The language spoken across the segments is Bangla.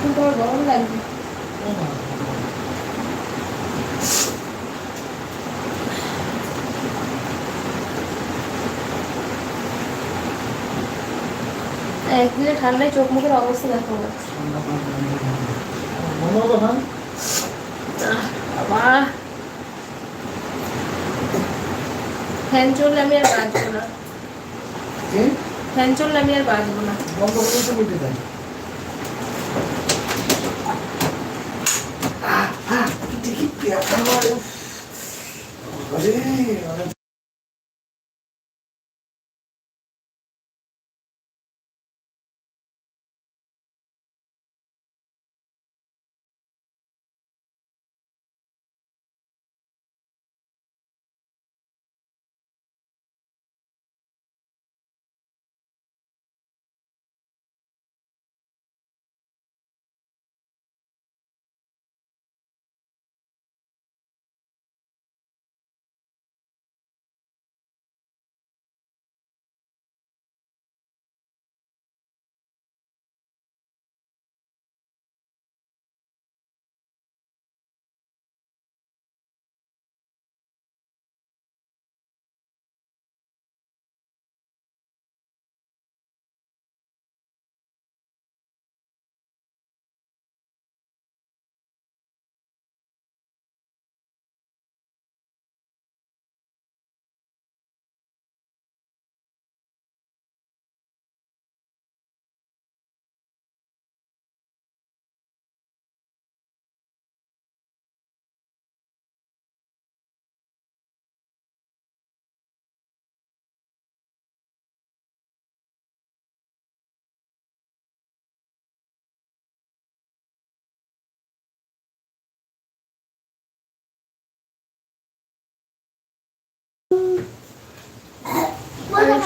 কিন্তু আমার গরম লাগবে একদিনে ঠান্ডায় চোখ মুখের অবস্থা দেখো। ফ্যান চললে আমি আর বাঁচবো না। ফ্যান চললে আমি আর বাঁচবো না। বন্ধ করে তো কি আমার? আরে।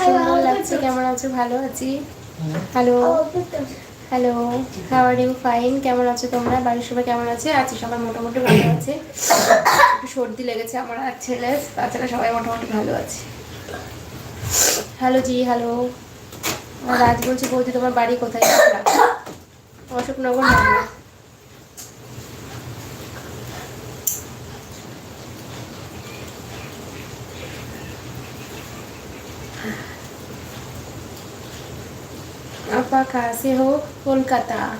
সুন্দর লাগছে? কেমন আছো? ভালো আছি। Hello hello how are you fine কেমন আছো তোমরা? বাড়ির সবাই কেমন আছে? আছি সবাই মোটামুটি ভালো আছে। সর্দি লেগেছে আমার আর ছেলে তাছাড়া সবাই মোটামুটি ভালো আছে। হ্যালো জি হ্যালো রাজ বলছি, বৌদি, তোমার বাড়ি কোথায়? অশোকনগর মালদা আপা কাছে হো কলকাতা।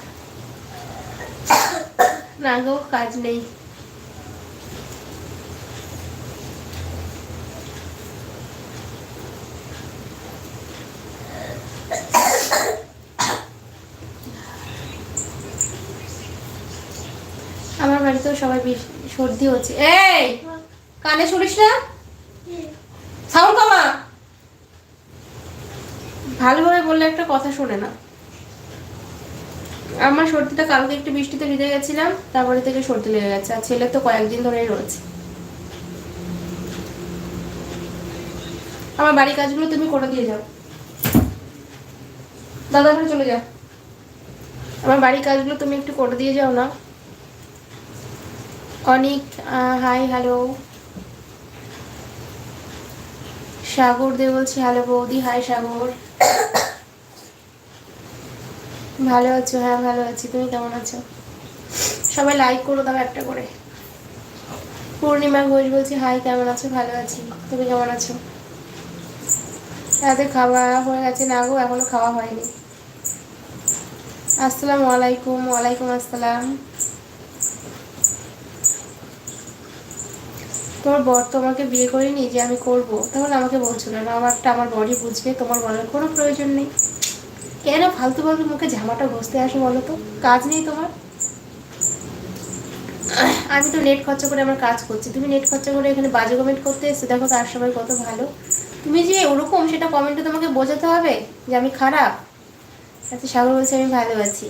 না গো কাজ নেই। আমার বাড়িতেও সবাই বেশ- সর্দি হচ্ছে। এই কানে শুনিস না? সাউন্ড কমা। ভালোভাবে বললে একটা কথা শোনে না। আমার সর্দিটা কালকে একটু বৃষ্টিতে ভিজে গেছিলাম, তারপরে থেকে সর্দি লেগে গেছে, আর ছেলের তো কয়েকদিন ধরেই রয়েছে। আমার বাড়ির কাজগুলো তুমি করে দিয়ে যাও। দাদা ঘরে চলে যাও। আমার বাড়ির কাজগুলো তুমি একটু করে দিয়ে যাও না। অনেক হাই হ্যালো সাগর দে বলছি হ্যালো বৌদি হাই সাগর। ভালো আছো? হ্যাঁ ভালো আছি। তুমি কেমন আছো? সবাই লাইক করো, দাও একটা করে। পূর্ণিমা ঘোষ বলছি হাই কেমন আছো? ভালো আছি। তুমি কেমন আছো? রাতে খাওয়া হয়ে গেছে। না গো, এখনও খাওয়া হয়নি। আসসালামু আলাইকুম, ওয়ালাইকুম আসসালাম। তোমার বর তো আমাকে বিয়ে করেনি যে আমি করব। তাহলে আমাকে বলছো না আমারটা আমার বডি বুঝবে, তোমার বলার কোনো প্রয়োজন নেই। কেন ফালতু ফালতু মুখে ঝামাটা ঘষতে আসো বলো তো? কাজ নেই তোমার? আমি তো নেট খরচা করে আমার কাজ করছি। তুমি নেট খরচা করে এখানে বাজে কমেন্ট করতে এসছো। দেখো তার সবাই কত ভালো। তুমি যে ওরকম সেটা কমেন্টে তোমাকে বোঝাতে হবে যে আমি খারাপ? আচ্ছা সাগর বলছে, আমি ভালো আছি।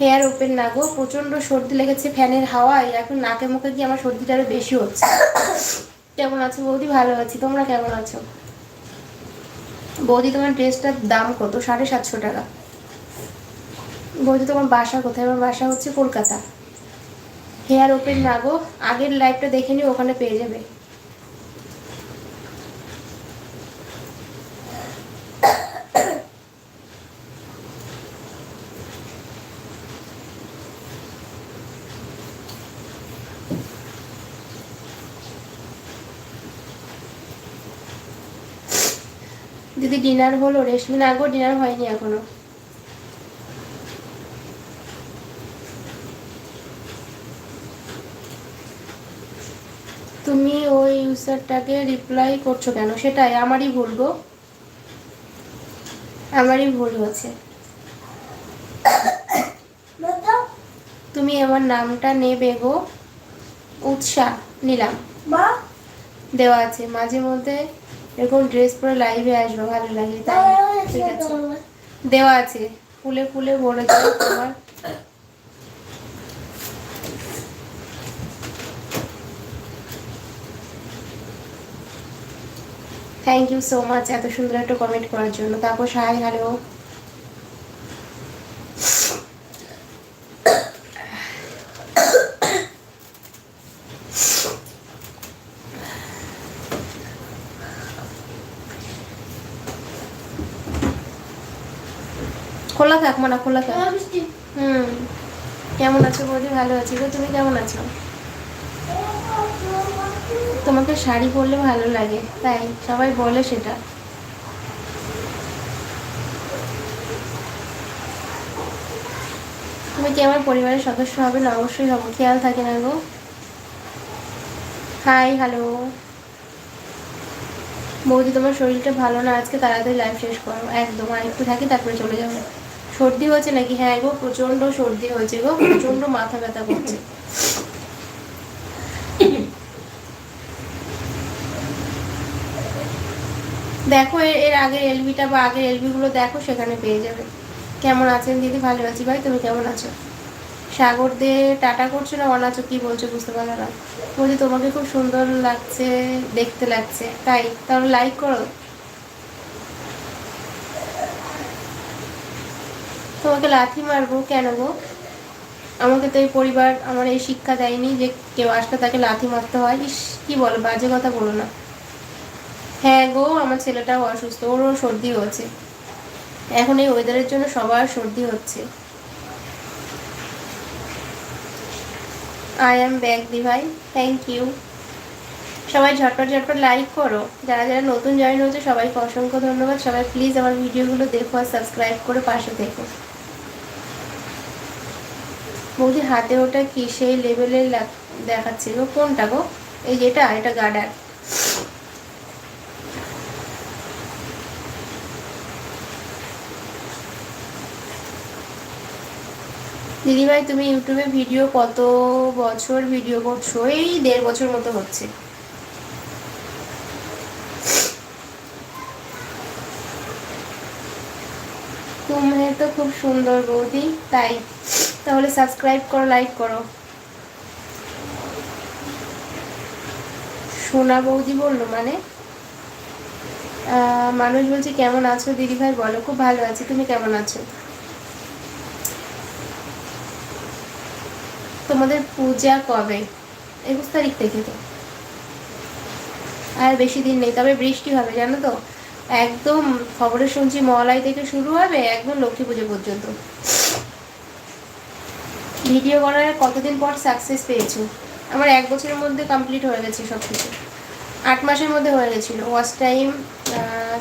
হেয়ার ওপেন না গো, প্রচণ্ড সর্দি লেগেছে ফ্যানের হাওয়ায়। এখন নাকে মুখে গিয়ে আমার সর্দিটা আরও বেশি হচ্ছে। কেমন আছো বৌদি? ভালো আছি। তোমরা কেমন আছো? বৌদি, তোমার ড্রেসটার দাম কত? সাড়ে সাতশো টাকা। বৌদি, তোমার বাসা কোথায়? আমার বাসা হচ্ছে কলকাতা। হেয়ার ওপেন না গো। আগের লাইভটা দেখে নিও, ওখানে পেয়ে যাবে। দিদি ডিনার হলো রেশমি না গো ডিনার হয়নি এখনও। তুমি ওই ইউজারটাকে রিপ্লাই করছ কেন? সেটাই আমারই ভুল গো। আমারই ভুল হচ্ছে। তুমি আমার নামটা নেবে গো। উৎসাহ নিলাম। দেওয়া আছে। মাঝে মধ্যে এরকম ড্রেস পরে লাইভে আসব ভালো লাগে তাই। ঠিক আছে। দেওয়া আছে। ফুলে ফুলে ভরে যাবে তোমার। থ্যাংক ইউ সো মাচ এত সুন্দর একটা কমেন্ট করার জন্য। তারপর সাহায্য হ্যালো খোলা থাক মানা খোলা থাক। হুম। কেমন আছো বৌদি? ভালো আছি। গো তুমি কেমন আছো? তোমাকে শাড়ি পরলে ভালো লাগে তাই সবাই বলে সেটা। তুমি কি আমার পরিবারের সদস্য হবে না? অবশ্যই হব। খেয়াল থাকে না গো। Hi hello. বৌদি তোমার শরীরটা ভালো না? আজকে তাড়াতাড়ি লাইফ শেষ করো। একদম আর একটু থাকি তারপরে চলে যাব। সর্দি হয়েছে নাকি? হ্যাঁ গো প্রচণ্ড সর্দি হয়েছে গো প্রচণ্ড মাথা ব্যথা করছে। দেখো এর আগের এলবিটা বা আগের এলবিগুলো দেখো, সেখানে পেয়ে যাবে। কেমন আছেন দিদি? ভালো আছি। ভাই, তুমি কেমন আছো? সাগর দে, টাটা করছ না অন আছো কি বলছো বুঝতে পারল না। বলছি, তোমাকে খুব সুন্দর লাগছে, দেখতে লাগছে। তাই, তাহলে লাইক করো। তোমাকে লাথি মারবো কেন গো? আমাকে তো এই পরিবার আমার এই শিক্ষা দেয়নি যে কেউ আসলে তাকে লাথি মারতে হয়। ইস, কি বলো, বাজে কথা বলো না। হ্যাঁ গো, আমার ছেলেটাও অসুস্থ, ওরও সর্দি হয়েছে। এখন এই ওয়েদারের জন্য সবার সর্দি হচ্ছে। আই এম ব্যাক দি ভাই থ্যাংক ইউ সবাই ঝটপট ঝটপট লাইক করো। যারা যারা নতুন জয়েন হয়েছে, সবাইকে অসংখ্য ধন্যবাদ। সবাই প্লিজ আমার ভিডিওগুলো দেখো আর সাবস্ক্রাইব করে পাশে দেখো বৌদি হাতে ওটা কি সেই লেভেলের দেখাচ্ছে গো, কোনটা গো? এই যেটা, এটা গার্ডার। দিদিভাই, তুমি ইউটিউবে ভিডিও কত বছর ভিডিও করছ? এই দেড় বছর মতো হচ্ছে। তুমি তো খুব সুন্দর বৌদি, তাই তাহলে সাবস্ক্রাইব করো লাইক করো। সোনা বৌদি বলল মানে? মানুষ বলছে, কেমন আছো দিদিভাই বলো, খুব ভালো আছি। তুমি কেমন আছো? তোমাদের পূজা কবে? একুশ তারিখ থেকে তো। আর বেশি দিন নেই, তবে বৃষ্টি হবে, জানো তো? একদম খবরে শুনছি, মহালয় থেকে শুরু হবে, একদম লক্ষ্মী পুজো পর্যন্ত। ভিডিও করার কতদিন পর সাকসেস পেয়েছ? আমার এক বছরের মধ্যে কমপ্লিট হয়ে গেছে সব কিছু আট মাসের মধ্যে হয়ে গেছিল। ওয়াচ টাইম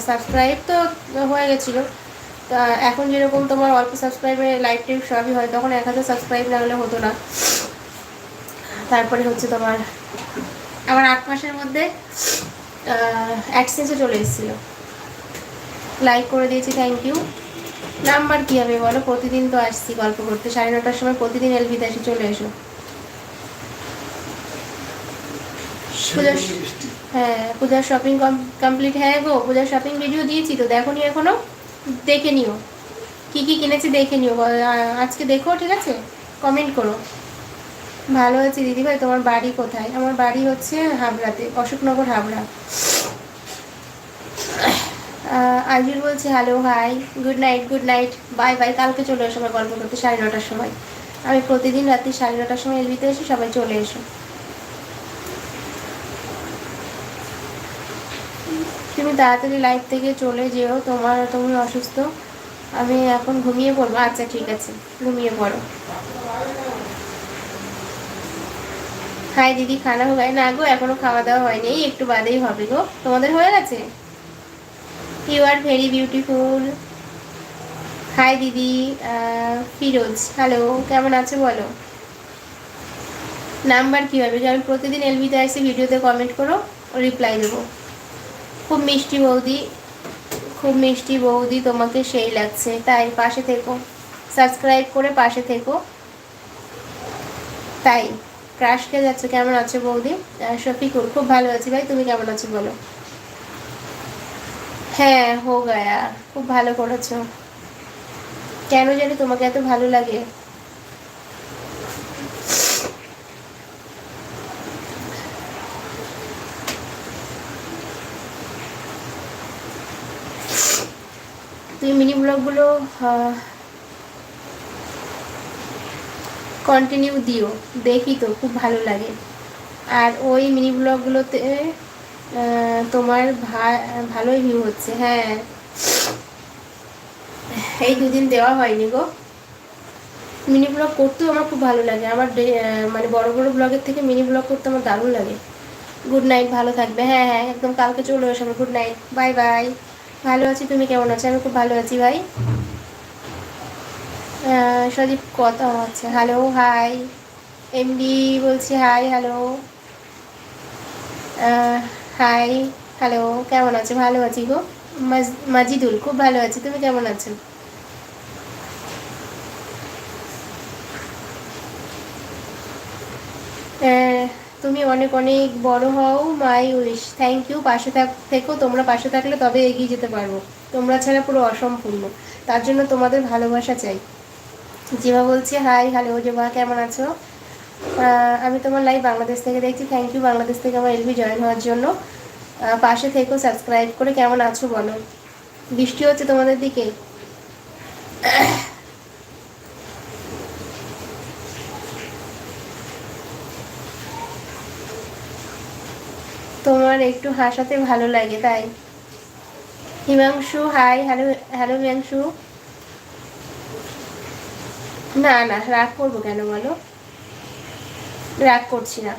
সাবস্ক্রাইব তো হয়ে গেছিল। তা এখন যেরকম তোমার অল্প সাবস্ক্রাইবে লাইভ টাইম সবই হয়, তখন এক হাজার সাবস্ক্রাইব না হলে হতো না। তারপরে হচ্ছে তোমার আমার আট মাসের মধ্যে অ্যাডসেন্সে চলে এসেছিল। লাইক করে দিয়েছি থ্যাংক ইউ নাম্বার কী হবে বলো? প্রতিদিন তো আসছি গল্প করতে। সাড়ে নটার সময় প্রতিদিন এলবিতে এসে চলে এসো। হ্যাঁ পূজার শপিং কমপ্লিট হ্যাঁ গো পূজার শপিং ভিডিও দিয়েছি তো। দেখো নি এখনও? দেখে নিও। কি কি কিনেছি দেখে নিও। আজকে দেখো ঠিক আছে? কমেন্ট করো। ভালো আছি দিদিভাই তোমার বাড়ি কোথায়? আমার বাড়ি হচ্ছে হাবড়াতে অশোকনগর হাবড়া। আইজুল বলছে, hello, hi, good night good night, bye bye. কালকে চলে এসো আমার গল্প করতে, সাড়ে নটার সময়। আমি প্রতিদিন রাত্রি সাড়ে নটার সময় এলবিতে এসে সবাই চলে এসো। তুমি তাড়াতাড়ি লাইফ থেকে চলে যেও, তোমার, তুমি অসুস্থ। আমি এখন ঘুমিয়ে পড়ব। আচ্ছা ঠিক আছে, ঘুমিয়ে পড়ো। হাই, দিদি, খানা হয়ে না গো, এখনও খাওয়া দাওয়া হয়নি, একটু বাদেই হবে গো। তোমাদের হয়ে গেছে? You are very beautiful hi দিদি ফিরোজ। হ্যালো কেমন আছো বলো? নাম্বার কী হবে? আমি প্রতিদিন এলবিতে আসি ভিডিওতে কমেন্ট করো রিপ্লাই দেবো। খুব মিষ্টি বৌদি খুব মিষ্টি বৌদি তোমাকে সেই লাগছে। তাই পাশে থেকো। সাবস্ক্রাইব করে পাশে থেকো। তাই ক্রাশ খেয়ে যাচ্ছে। কেমন আছো বৌদি? আহ, শফিকুল খুব ভালো আছি ভাই। তুমি কেমন আছো বলো? হ্যাঁ হো গায়া খুব ভালো করেছ। কেন জানি তোমাকে এত ভালো লাগে। তুমি মিনি ব্লগগুলো কন্টিনিউ দিও, দেখি তো, খুব ভালো লাগে। আর ওই মিনি ব্লগগুলোতে তোমার ভালোই ভিউ হচ্ছে হ্যাঁ। এই দুদিন দেওয়া হয়নি গো। মিনি ব্লগ করতেও আমার খুব ভালো লাগে। আমার মানে বড় বড় ব্লগের থেকে মিনি ব্লগ করতে আমার দারুণ লাগে। গুড নাইট ভালো থাকবে। হ্যাঁ হ্যাঁ একদম কালকে চলে আসবে গুড নাইট বাই বাই ভালো আছি, তুমি কেমন আছো? আমি খুব ভালো আছি ভাই। সদীপ কত আছে হ্যালো হাই এমডি বলছি হাই হ্যালো হাই হ্যালো কেমন আছো? ভালো আছি গো। মাজ- মাজিদুল খুব ভালো আছি। তুমি কেমন আছো? আহ, তুমি অনেক অনেক বড় হও মাই উইশ। থ্যাংক ইউ পাশে থাক থেকো তোমরা পাশে থাকলে তবে এগিয়ে যেতে পারব। তোমরা ছাড়া পুরো অসম্পূর্ণ। তার জন্য তোমাদের ভালোবাসা চাই। জিমা বলছি হাই হ্যালো জিমা কেমন আছো? আমি তোমার লাইভ বাংলাদেশ থেকে দেখছি। থ্যাংক ইউ বাংলাদেশ থেকে আমার এলবি জয়েন হওয়ার জন্য। পাশে থেকো সাবস্ক্রাইব করে কেমন আছো বলো। বৃষ্টি হচ্ছে তোমাদের দিকে? তোমার একটু হাসাতে ভালো লাগে, তাই। Himanshu hi hello hello Himanshu. না না, রাগ করব কেন বলো? রাগ করছি না।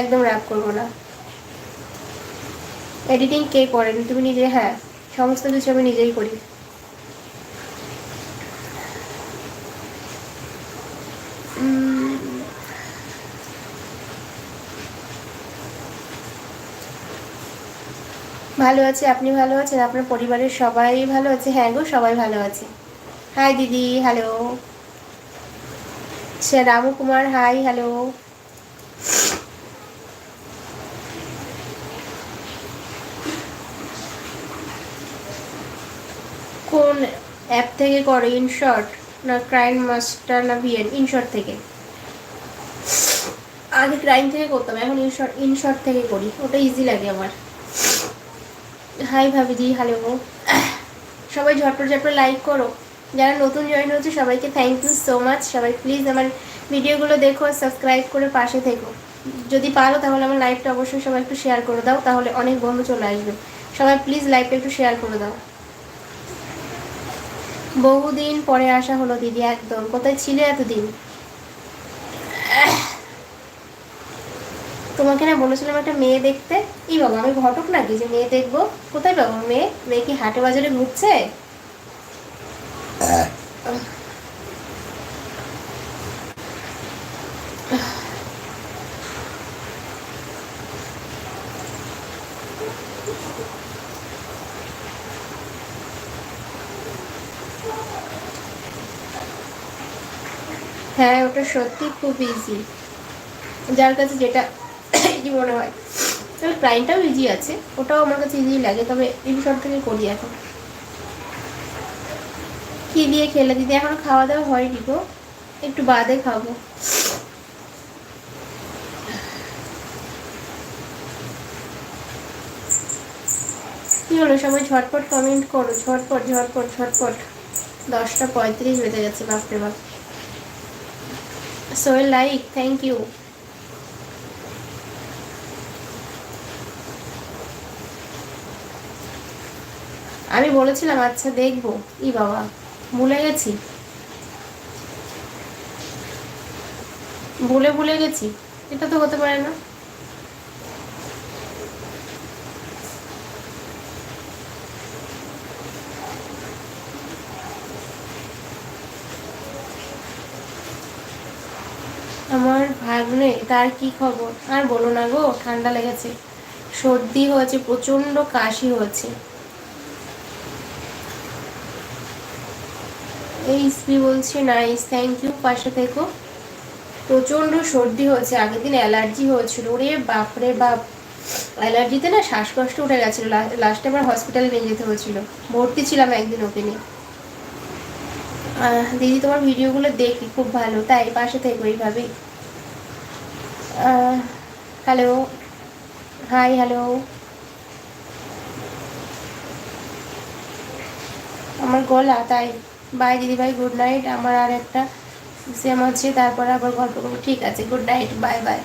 একদম রাগ করব না। এডিটিং কে করেন? তুমি নিজে হ্যাঁ সমস্ত কিছু আমি নিজেই করি। ভালো আছে? আপনি ভালো আছেন? আপনার পরিবারের সবাই ভালো আছে? হ্যাঁ গো, সবাই ভালো আছে। হাই দিদি হ্যালো সে রামু কুমার হাই হ্যালো কোন অ্যাপ থেকে করো ইনশর্ট না ক্রাইম মাস্টার না ভিএন ইনশর্ট থেকে। আগে ক্রাইম থেকে করতাম, এখন ইনশর্ট ইনশর্ট থেকে করি। ওটা ইজি লাগে আমার। হাই ভাবিজি হ্যালো সবাই ঝটপট ঝটপট লাইক করো। যারা নতুন জয়েন হচ্ছে সবাইকে থ্যাংক ইউ সো মাচ সবাই প্লিজ আমার ভিডিওগুলো দেখো সাবস্ক্রাইব করে পাশে থেকো। যদি পারো, তাহলে আমার লাইভটা অবশ্যই সবাই একটু শেয়ার করে দাও, তাহলে অনেক বন্ধু চলে আসবে। সবাই প্লিজ লাইভটা একটু শেয়ার করে দাও। বহুদিন পরে আসা হলো দিদি একদম। কোথায় ছিলে এতদিন? তোমাকে না বলেছিলাম একটা মেয়ে দেখতে? এই বাবা আমি ঘটক নাকি যে মেয়ে দেখব? কোথায় বাবা মেয়ে? মেয়ে কি হাটে বাজারে ঘুরছে? হ্যাঁ ওটা সত্যি খুব ইজি যার কাছে যেটা ইজি মনে হয় তবে প্রাইমটাও ইজি আছে, ওটাও আমার কাছে ইজি লাগে, তবে ইনশর্ট থেকে করি এখন। কি দিয়ে খেলে দিদি? এখনও খাওয়া দাওয়া হয়নি গো। একটু বাদে খাব। কি হলো, সবাই ঝটপট কমেন্ট করো, ঝটপট ঝটপট ঝটপট। দশটা পঁয়ত্রিশ বেজে গেছে, বাপরে বাপ। সোয়েল লাইক থ্যাংক ইউ আমি বলেছিলাম আচ্ছা দেখব। ই বাবা, ভুলে গেছি। ভুলে ভুলে গেছি। এটা তো হতে পারে না আমার ভাগ্নে তার কি খবর? আর বলো না গো, ঠান্ডা লেগেছে। সর্দি হয়েছে প্রচণ্ড কাশি হয়েছে। এই ইসপি বলছে নাইস থ্যাংক ইউ পাশে থেকো। প্রচণ্ড সর্দি হয়েছে, আগের দিন অ্যালার্জি হয়েছিল। ওরে বাপরে বাপ। অ্যালার্জিতে না শ্বাসকষ্ট উঠে গেছিল। লাস্টে আমার হসপিটালে নিয়ে যেতে হয়েছিল। ভর্তি ছিলাম একদিন ওকে নিয়ে। দিদি, তোমার ভিডিওগুলো দেখি, খুব ভালো। তাই পাশে থেকো এইভাবেই। হ্যালো হাই হ্যালো আমার গলা তাই। বাই দিদি ভাই গুড নাইট আমার আর একটা সেম আছে, তারপরে আবার গল্প করব। ঠিক আছে good night bye bye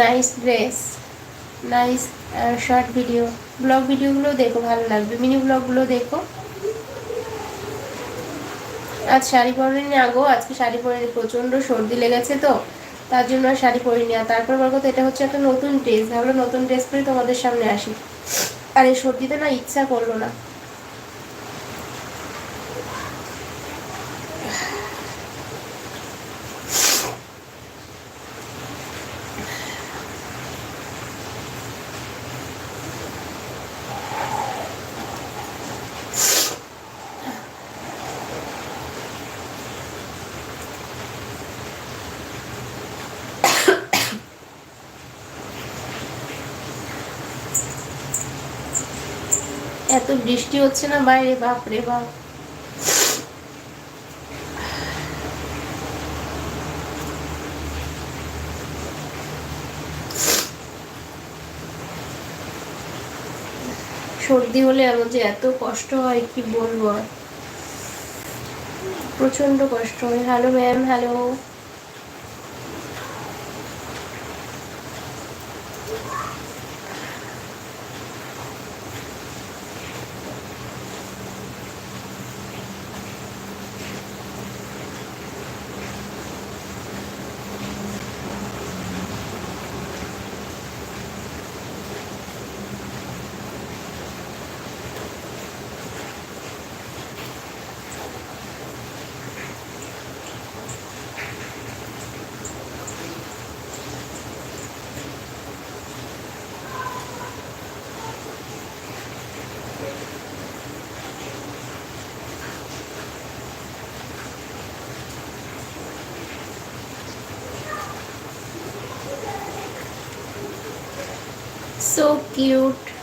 nice dress nice short video blog ভিডিওগুলো দেখো, ভালো লাগবে। মিনি ব্লগগুলো দেখো। আজ শাড়ি পরিনি আগো, আজকে শাড়ি পরিনি, প্রচণ্ড সর্দি লেগেছে তো। তার জন্য শাড়ি পরিনি। আর তারপর বলব তো, এটা হচ্ছে একটা নতুন ড্রেস ভাবলো নতুন ড্রেস পরে তোমাদের সামনে আসি। আর এই সর্দিতে না ইচ্ছা করল না এত বৃষ্টি হচ্ছে না বাইরে, বাপ রে বাপ। সর্দি হলে আমার যে এত কষ্ট হয়, কি বলব? প্রচণ্ড কষ্ট হয়। Hello ma'am, hello. So cute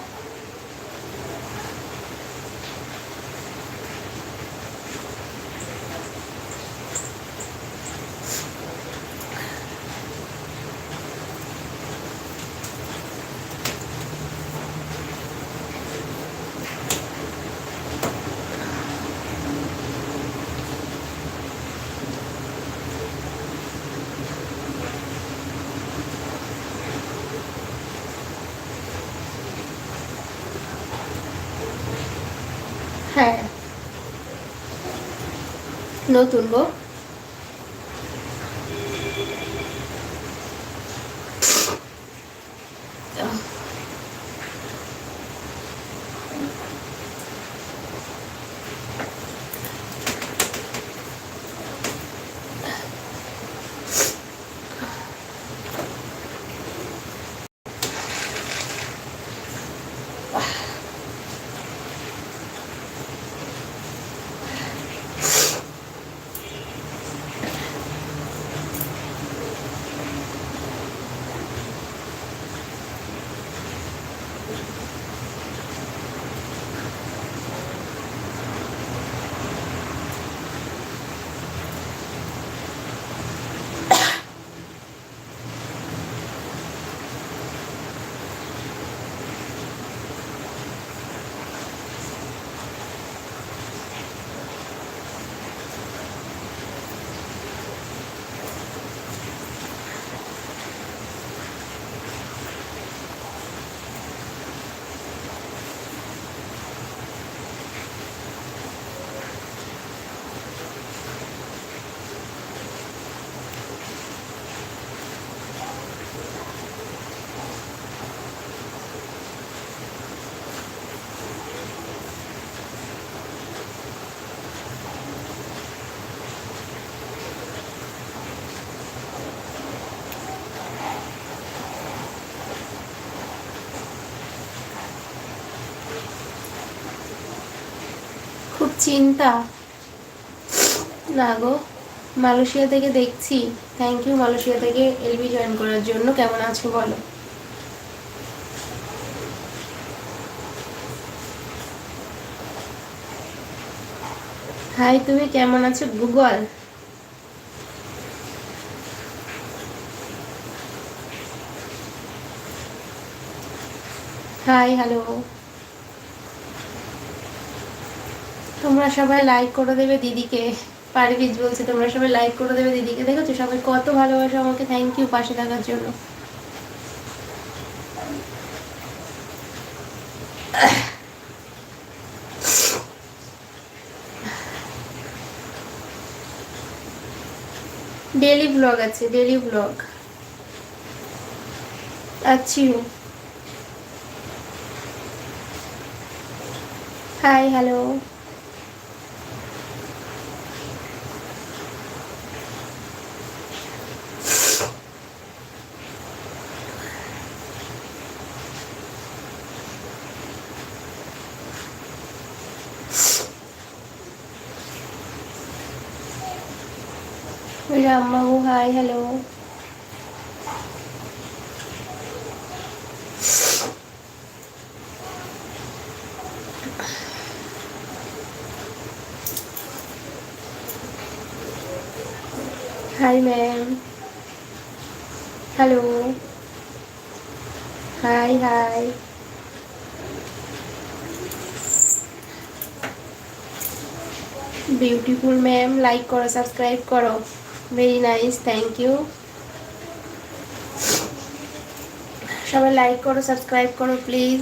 নতুন গো। চিন্তা? না গো, মালয়েশিয়া থেকে দেখছি। থ্যাংক ইউ মালয়েশিয়া থেকে এলবি জয়েন করার জন্য। কেমন আছো বলো? হাই তুমি কেমন আছো? গুগল। হাই হ্যালো তোমরা সবাই লাইক করে দেবে দিদিকে। পারভিজ বলছে, তোমরা সবাই লাইক করে দেবে দিদিকে। দেখেছ? সবাই কত ভালোবাসো আমাকে। থ্যাংক ইউ পাশে থাকার জন্য। ডেলি ব্লগ আছে daily blog আচ্ছি। Hi hello hi hello hi ma'am hello hi hi beautiful ma'am like করো সাবস্ক্রাইব করো ভেরি নাইস থ্যাংক ইউ সবাই লাইক করো সাবস্ক্রাইব করো প্লিজ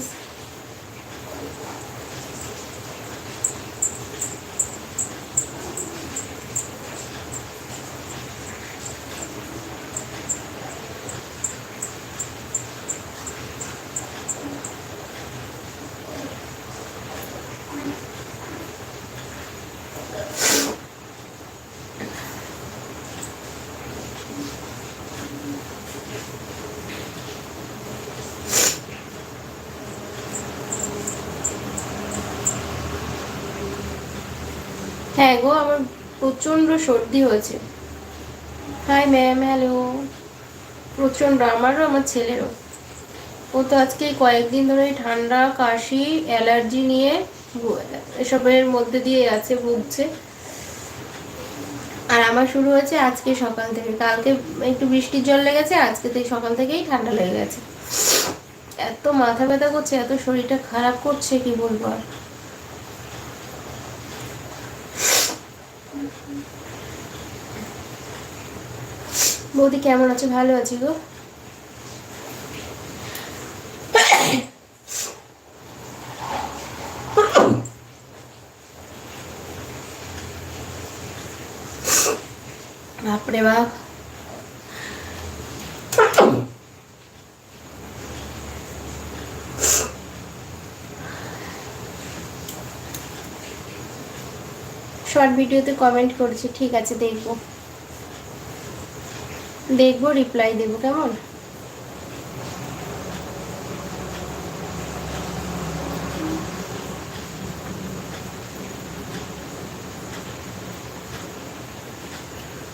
হ্যাঁ গো আমার প্রচণ্ড সর্দি হয়েছে। Hi ma'am, hello. প্রচণ্ড আমারও, আমার ছেলেরও। ও তো আজকে কয়েকদিন ধরে ঠান্ডা, কাশি, অ্যালার্জি নিয়ে এসবের মধ্যে দিয়ে আছে, ভুগছে। আর আমার শুরু হয়েছে আজকে সকাল থেকে। কালকে একটু বৃষ্টির জল লেগেছে, আজকে তো সকাল থেকেই ঠান্ডা লেগে গেছে। এত মাথা ব্যথা করছে, এত শরীরটা খারাপ করছে, কি বলব আর? বৌদি কেমন আছো? ভালো আছি গো। বাপরে বাপ। শর্ট ভিডিওতে কমেন্ট করেছে, ঠিক আছে, দেখব। দেখব রিপ্লাই দেবো, কেমন?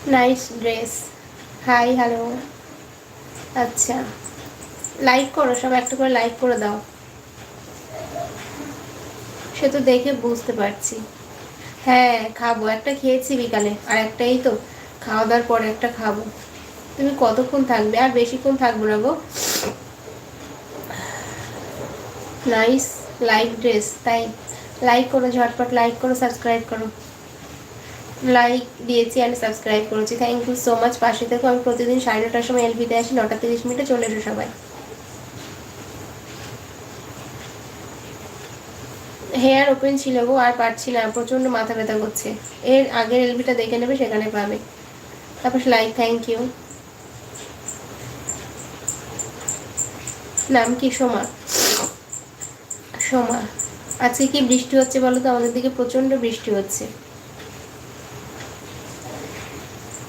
নাইস ড্রেস হাই হ্যালো আচ্ছা। লাইক করো, সব একটা করে লাইক করে দাও। সে তো দেখে বুঝতে পারছি। হ্যাঁ খাব। একটা খেয়েছি বিকালে, আর একটাই তো। খাওয়া দাওয়ার পরে একটা খাব। তুমি কতক্ষণ থাকবে? আর বেশিক্ষণ থাকব না গো। নাইস লাইক ড্রেস তাই। লাইক করো, ঝটপট লাইক করো সাবস্ক্রাইব করো। লাইক দিয়েছি অ্যান্ড সাবস্ক্রাইব করেছি। থ্যাংক ইউ সো মাচ পাশে থেকে, আমি প্রতিদিন সাড়ে নটার সময় এলবিতে আসি, নটা তিরিশ মিনিটে চলে এসো সবাই। হেয়ার ওপেন ছিল গো, আর পারছি না, প্রচণ্ড মাথা ব্যথা করছে। এর আগের এলবিটা দেখে নেবে, সেখানে পাবে। তারপর লাইক থ্যাংক ইউ নাম কি? সোমা। সোমা। আজকে কি বৃষ্টি হচ্ছে বলো তো? আমাদের দিকে প্রচণ্ড বৃষ্টি হচ্ছে।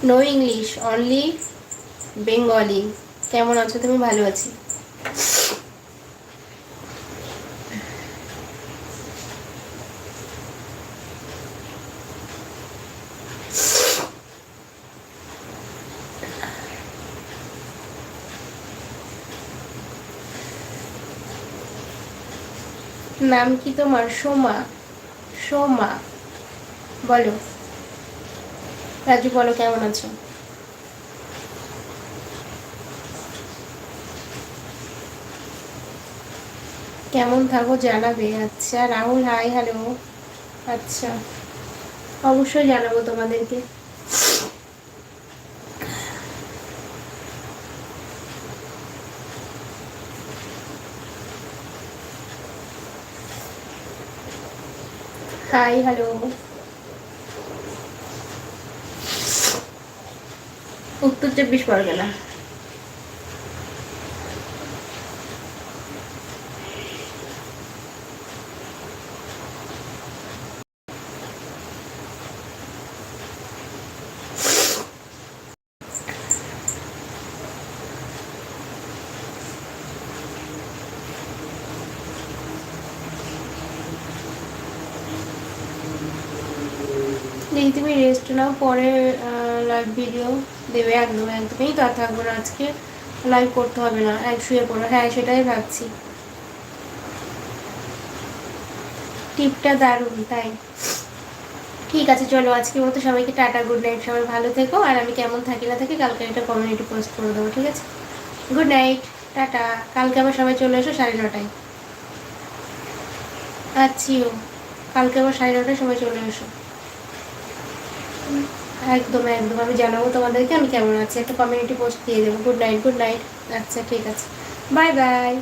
নো ইংলিশ অনলি বেঙ্গলি কেমন আছো? তুমি ভালো আছি? নাম কি তোমার? সোমা। সোমা। বলো। রাজু, বলো কেমন আছো? কেমন থাকো জানাবে? আচ্ছা রাহুল হাই হ্যালো আচ্ছা অবশ্যই জানাব তোমাদেরকে। হাই হ্যালো উত্তর চব্বিশ পরগনা। দেখি তুমি রেস্ট নাও, পরে লাইভ ভিডিও দেবে একদম, একদমই তো থাকব না আজকে। লাইভ করতে হবে না, এক শুয়ে পড়ো। হ্যাঁ সেটাই ভাবছি। টিপটা দারুণ, তাই। ঠিক আছে, চলো আজকের মতো সবাইকে টাটা গুড নাইট সবাই ভালো থেকো। আর আমি কেমন থাকি না থাকি, কালকে একটা কমিউনিটি পোস্ট করে দেবো, ঠিক আছে? Good night tata. কালকে আবার সবাই চলে এসো সাড়ে নটায়। আচ্ছিও কালকে আবার সাড়ে নটায় সবাই চলে এসো। একদম একদম। আমি জানাব তোমাদেরকে আমি কেমন আছি। একটা কমিউনিটি পোস্ট দিয়ে দেবো। গুড নাইট গুড নাইট আচ্ছা ঠিক আছে। Bye bye